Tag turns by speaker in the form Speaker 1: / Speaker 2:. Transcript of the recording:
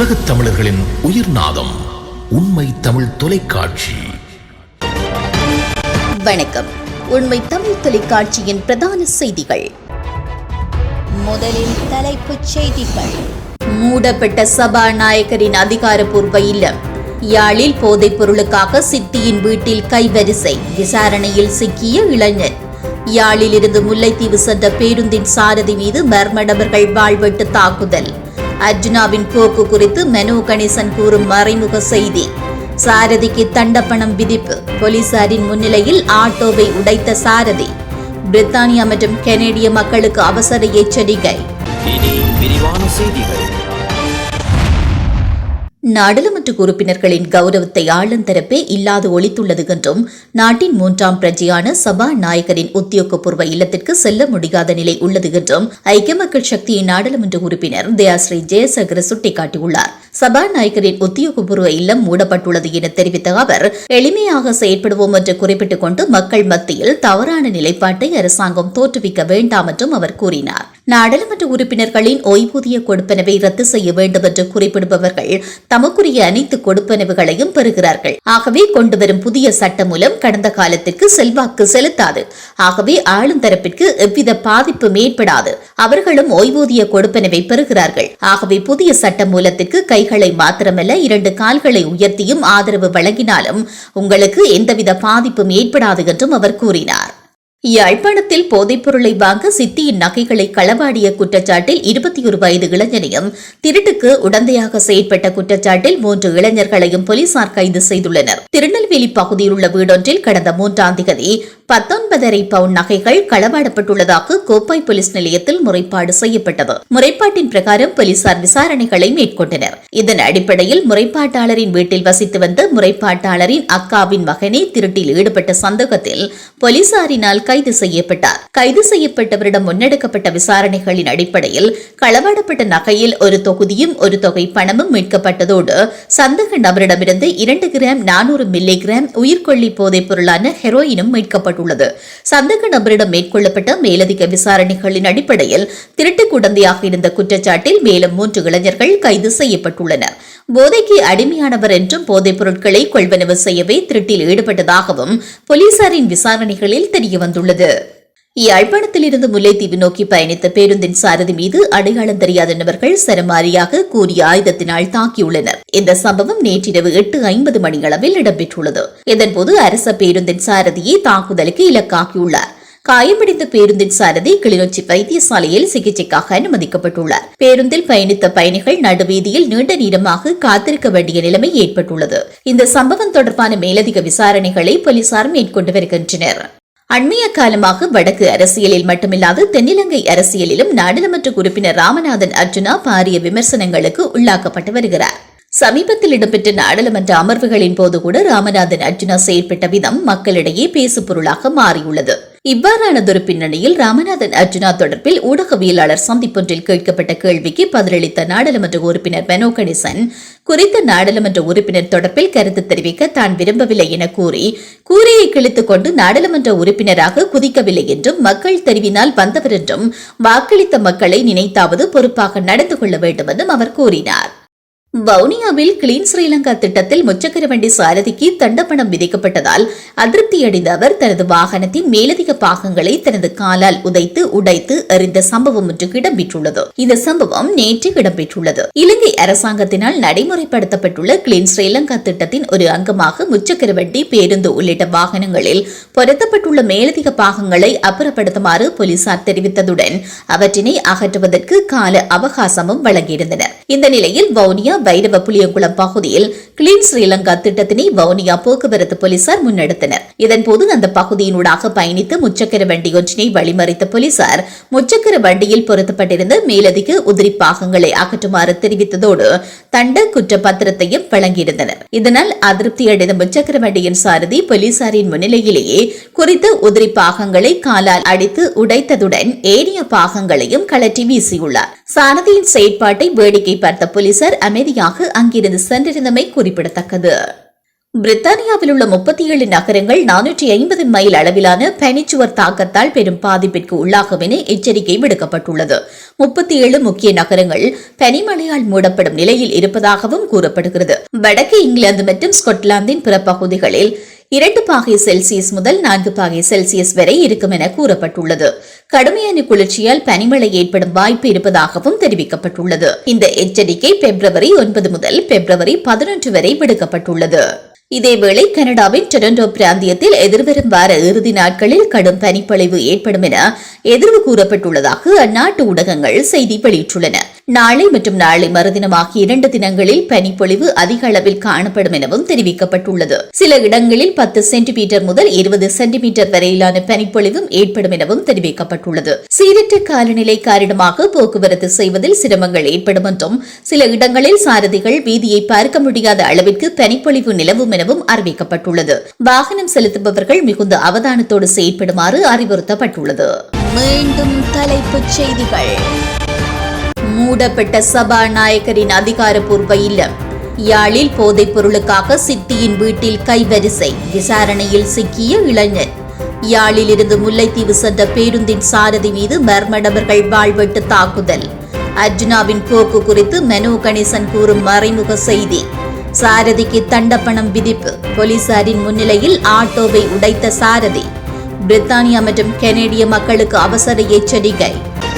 Speaker 1: உலகத் தமிழர்களின் உயிர் நாதம் உண்மை தமிழ் தொலைக்காட்சி.
Speaker 2: வணக்கம். உண்மை தமிழ் தொலைக்காட்சியின் பிரதான செய்திகள். முதலில் தலைப்புச் செய்திகள். மூடப்பட்ட சபாநாயகரின் அதிகாரப்பூர்வ இல்லம். யாழில் போதைப் பொருளுக்காக சித்தியின் வீட்டில் கைவரிசை. விசாரணையில் சிக்கிய இளைஞர். யாழில் இருந்து முல்லைத்தீவு சென்ற பேருந்தின் சாரதி மீது மர்ம நபர்கள் வாழ்வெட்டு தாக்குதல். அர்ஜுனாவின் போக்கு குறித்து மெனு கணேசன் கூறும் மறைமுக செய்தி. சாரதிக்கு தண்டப்பணம் விதிப்பு. போலீசாரின் முன்னிலையில் ஆட்டோவை உடைத்த சாரதி. பிரித்தானியா மற்றும் கனேடிய மக்களுக்கு அவசர எச்சரிக்கை.
Speaker 3: செய்திகள்.
Speaker 2: நாடாளுமன்ற உறுப்பினர்களின் கௌரவத்தை ஆளுந்தரப்பே இல்லாது ஒழித்துள்ளது என்றும் நாட்டின் மூன்றாம் பிரஜையான சபாநாயகரின் உத்தியோகபூர்வ இல்லத்திற்கு செல்ல முடியாத நிலை உள்ளது என்றும் ஐக்கிய மக்கள் சக்தியின் நாடாளுமன்ற உறுப்பினர் தயாஸ்ரீ ஜெயசகர சுட்டிக்காட்டியுள்ளார். சபாநாயகரின் உத்தியோகபூர்வ இல்லம் மூடப்பட்டுள்ளது என தெரிவித்த அவர் எளிமையாக செயற்படுவோம் என்று குறிப்பிட்டுக் கொண்டு மக்கள் மத்தியில் தவறான நிலைப்பாட்டை அரசாங்கம் தோற்றுவிக்க வேண்டாம் என்றும் அவர் கூறினார். நாடாளுமன்ற உறுப்பினர்களின் ஓய்வூதிய கொடுப்பனவை ரத்து செய்ய வேண்டும் என்று குறிப்பிடுபவர்கள் தமக்குரிய அனைத்து கொடுப்பனவுகளையும் பெறுகிறார்கள். ஆகவே கொண்டுவரும் புதிய சட்டம் மூலம் கடந்த காலத்திற்கு செல்வாக்கு செலுத்தாது. ஆகவே ஆளும் தரப்பிற்கு எவ்வித பாதிப்பும் ஏற்படாது. அவர்களும் ஓய்வூதிய கொடுப்பனவை பெறுகிறார்கள். ஆகவே புதிய சட்ட மூலத்திற்கு கை கைகளை மாத்திரமல்ல இரண்டு கால்களை உயர்த்தியும் ஆதரவு வழங்கினாலும் உங்களுக்கு எந்தவித பாதிப்பும் ஏற்படாது என்றும் அவர் கூறினார். யாழ்ப்பாணத்தில் போதைப் பொருளை வாங்க சித்தியின் நகைகளை களவாடிய குற்றச்சாட்டில் இருபத்தி ஒரு வயது இளைஞனையும் திருட்டுக்கு உடந்தையாக செயற்பட்ட குற்றச்சாட்டில் மூன்று இளைஞர்களையும் போலீசார் கைது செய்துள்ளனர். திருநெல்வேலி பகுதியில் உள்ள வீடொன்றில் கடந்த மூன்றாம் தேதி பத்தொன்பதரை பவுண்ட் நகைகள் களவாடப்பட்டுள்ளதாக கோப்பாய் போலீஸ் நிலையத்தில் முறைப்பாடு செய்யப்பட்டது. முறைப்பாட்டின் பிரகாரம் போலீசார் விசாரணைகளை மேற்கொண்டனர். இதன் அடிப்படையில் முறைப்பாட்டாளரின் வீட்டில் வசித்து வந்த முறைப்பாட்டாளரின் அக்காவின் மகனே திருட்டில் ஈடுபட்ட சந்தேகத்தில் போலீசாரினால் கைது செய்யப்பட்டார். கைது செய்யப்பட்டவரிடம் முன்னெடுக்கப்பட்ட விசாரணைகளின் அடிப்படையில் களவாடப்பட்ட நகையில் ஒரு தொகுதியும் ஒரு தொகை பணமும் மீட்கப்பட்டதோடு சந்தக நபரிடமிருந்து இரண்டு கிராம் நானூறு மில்லி கிராம் உயிர்கொல்லி போதைப் பொருளான ஹெரோயினும் மீட்கப்பட்டுள்ளது. சந்தக நபரிடம் மேற்கொள்ளப்பட்ட மேலதிக விசாரணைகளின் அடிப்படையில் திருட்டு குடந்தையாக இருந்த குற்றச்சாட்டில் மேலும் மூன்று இளைஞர்கள் கைது செய்யப்பட்டுள்ளனர். போதைக்கு அடிமையானவர் என்றும் போதைப் பொருட்களை கொள்வனவு செய்யவே திருட்டில் ஈடுபட்டதாகவும் போலீசாரின் விசாரணைகளில் தெரியவந்துள்ளது. யாழ்ப்பாணத்தில் யாழ்ப்பாணத்திலிருந்து முல்லைத்தீவு நோக்கி பயணித்த பேருந்தின் சாரதி மீது அடையாளம் தெரியாத நபர்கள் சரமாரியாக கூறிய ஆயுதத்தினால் தாக்கியுள்ளனர். இந்த சம்பவம் நேற்றிரவு எட்டு ஐம்பது மணி அளவில் இடம்பெற்றுள்ளது. இதன்போது அரச பேருந்தின் சாரதியை தாக்குதலுக்கு இலக்காக்கியுள்ளார். காயமடைந்த பேருந்தின் சாரதி கிளிநொச்சி வைத்தியசாலையில் சிகிச்சைக்காக அனுமதிக்கப்பட்டுள்ளார். பேருந்தில் பயணித்த பயணிகள் நடுவீதியில் நீண்ட நேரமாக காத்திருக்க வேண்டிய நிலைமை ஏற்பட்டுள்ளது. இந்த சம்பவம் தொடர்பான மேலதிக விசாரணைகளை போலீசார் மேற்கொண்டு வருகின்றனர். அண்மைய காலமாக வடக்கு அரசியலில் மட்டுமில்லாது தென்னிலங்கை அரசியலிலும் நாடாளுமன்ற உறுப்பினர் ராமநாதன் அர்ஜுனா பாரிய விமர்சனங்களுக்கு உள்ளாக்கப்பட்டு வருகிறார். சமீபத்தில் இடம்பெற்ற நாடாளுமன்ற அமர்வுகளின் போது கூட ராமநாதன் அர்ஜுனா செயல்பட்ட விதம் மக்களிடையே பேசு பொருளாக மாறியுள்ளது. இவ்வாறானதொரு பின்னணியில் ராமநாதன் அர்ஜுனா தொடர்பில் ஊடகவியலாளர் சந்திப்பொன்றில் கேட்கப்பட்ட கேள்விக்கு பதிலளித்த நாடாளுமன்ற உறுப்பினர் மெனோ கணேசன் குறித்த நாடாளுமன்ற உறுப்பினர் தொடர்பில் கருத்து தெரிவிக்க தான் விரும்பவில்லை என கூறி கூரையை கிழித்துக் கொண்டு நாடாளுமன்ற உறுப்பினராக குதிக்கவில்லை என்றும் மக்கள் தெரிவினால் வந்தவர் என்றும் வாக்களித்த மக்களை நினைத்தாவது பொறுப்பாக நடந்து கொள்ள வேண்டும் என்றும் அவர் கூறினார். வவுனியாவில் கிளீன் ஸ்ரீலங்கா திட்டத்தில் முச்சக்கர வண்டி சாரதிக்கு தண்டப்பணம் விதிக்கப்பட்டதால் அதிருப்தியடைந்த அவர் தனது வாகனத்தின் மேலதிக பாகங்களை தனது காலால் உதைத்து உடைத்து எறிந்த சம்பவம் ஒன்று இடம்பெற்றுள்ளது. இந்த சம்பவம் நேற்று இடம்பெற்றுள்ளது. இலங்கை அரசாங்கத்தினால் நடைமுறைப்படுத்தப்பட்டுள்ள கிளீன் ஸ்ரீலங்கா திட்டத்தின் ஒரு அங்கமாக முச்சக்கர வண்டி பேருந்து உள்ளிட்ட வாகனங்களில் பொருத்தப்பட்டுள்ள மேலதிக பாகங்களை அப்புறப்படுத்துமாறு போலீசார் தெரிவித்ததுடன் அவற்றினை அகற்றுவதற்கு கால அவகாசமும் வழங்கியிருந்தனர். இந்த நிலையில் வவுனியா வைரவ புளியங்குளம் பகுதியில் கிளீன் ஸ்ரீலங்கா திட்டத்தினை வவுனியா போக்குவரத்து போலீசார் முன்னெடுத்தனர். இதன்போது அந்த பகுதியினூடாக பயணித்து முச்சக்கர வண்டி ஒன்றினை வழிமறித்த போலீசார் முச்சக்கர வண்டியில் பொருத்தப்பட்டிருந்த மேலதிக உதிரி பாகங்களை அகற்றுமாறு தெரிவித்ததோடு தண்ட குற்றப்பத்திரத்தையும் வழங்கியிருந்தனர். இதனால் அதிருப்தி அடைந்த முச்சக்கர வண்டியின் சாரதி போலீசாரின் முன்னிலையிலேயே குறித்த உதிரி பாகங்களை காலால் அடித்து உடைத்ததுடன் ஏனைய பாகங்களையும் கலற்றி வீசியுள்ளார். சாரதியின் செயற்பாட்டை வேடிக்கை பார்த்த போலீசார் அமைதியாக அங்கிருந்து சென்றிருந்தமை குறிப்பிடத்தக்கது. பிரித்தானியாவில் உள்ள முப்பத்தி ஏழு நகரங்கள் நானூற்றி ஐம்பது மைல் அளவிலான பனிச்சுவர் தாக்கத்தால் பெரும் பாதிப்பிற்கு உள்ளாகும் என எச்சரிக்கை விடுக்கப்பட்டுள்ளது. முப்பத்தி ஏழு முக்கிய நகரங்கள் பனிமழையால் மூடப்படும் நிலையில் இருப்பதாகவும் கூறப்படுகிறது. வடக்கு இங்கிலாந்து மற்றும் ஸ்கொட்லாந்தின் பிற பகுதிகளில் இரண்டு பாகை செல்சியஸ் முதல் நான்கு பாகை செல்சியஸ் வரை இருக்கும் என கூறப்பட்டுள்ளது. கடுமையான குளிர்ச்சியால் பனிமழை ஏற்படும் வாய்ப்பு இருப்பதாகவும் தெரிவிக்கப்பட்டுள்ளது. இந்த எச்சரிக்கை பிப்ரவரி ஒன்பது முதல் பிப்ரவரி பதினொன்று வரை விடுக்கப்பட்டுள்ளது. இதேவேளை கனடாவின் டொரண்டோ பிராந்தியத்தில் எதிர்வரும் வார இறுதி நாட்களில் கடும் பனிப்பொழிவு ஏற்படும் என எதிர்வு கூறப்பட்டுள்ளதாக அந்நாட்டு ஊடகங்கள் செய்தி வெளியிட்டுள்ளன. நாளை மற்றும் நாளை மறுதினம் ஆகிய இரண்டு தினங்களில் பனிப்பொழிவு அதிக அளவில் காணப்படும் எனவும் தெரிவிக்கப்பட்டுள்ளது. சில இடங்களில் பத்து சென்டிமீட்டர் முதல் இருபது சென்டிமீட்டர் வரையிலான பனிப்பொழிவும் ஏற்படும் எனவும் தெரிவிக்கப்பட்டுள்ளது. சீரற்ற காலநிலை காரணமாக போக்குவரத்து செய்வதில் சிரமங்கள் ஏற்படும் என்றும் சில இடங்களில் சாரதிகள் வீதியை பார்க்க முடியாத அளவிற்கு பனிப்பொழிவு நிலவும் எனவும் அறிவிக்கப்பட்டுள்ளது. வாகனம் செலுத்துபவர்கள் மிகுந்த அவதானத்தோடு செயற்படுமாறு அறிவுறுத்தப்பட்டுள்ளது. மீண்டும் தலைப்புச் செய்திகள். மூடப்பட்ட சபாநாயகரின் அதிகாரப்பூர்வ இல்லம். யாழில் போதைப் பொருளுக்காக சித்தியின் வீட்டில் கைவரிசை விசாரணையில் சிக்கிய இளைஞர். யாழிலிருந்து முல்லைத்தீவு சென்ற பேருந்தின் சாரதி மீது மர்ம நபர்கள் வாழ்வெட்டு தாக்குதல். அர்ஜுனாவின் போக்கு குறித்து மெனு கணேசன் கூறும் மறைமுக செய்தி. சாரதிக்கு தண்டப்பணம் விதிப்பு. போலீசாரின் முன்னிலையில் ஆட்டோவை உடைத்த சாரதி. பிரித்தானியா மற்றும் கனேடிய மக்களுக்கு அவசர எச்சரிக்கை.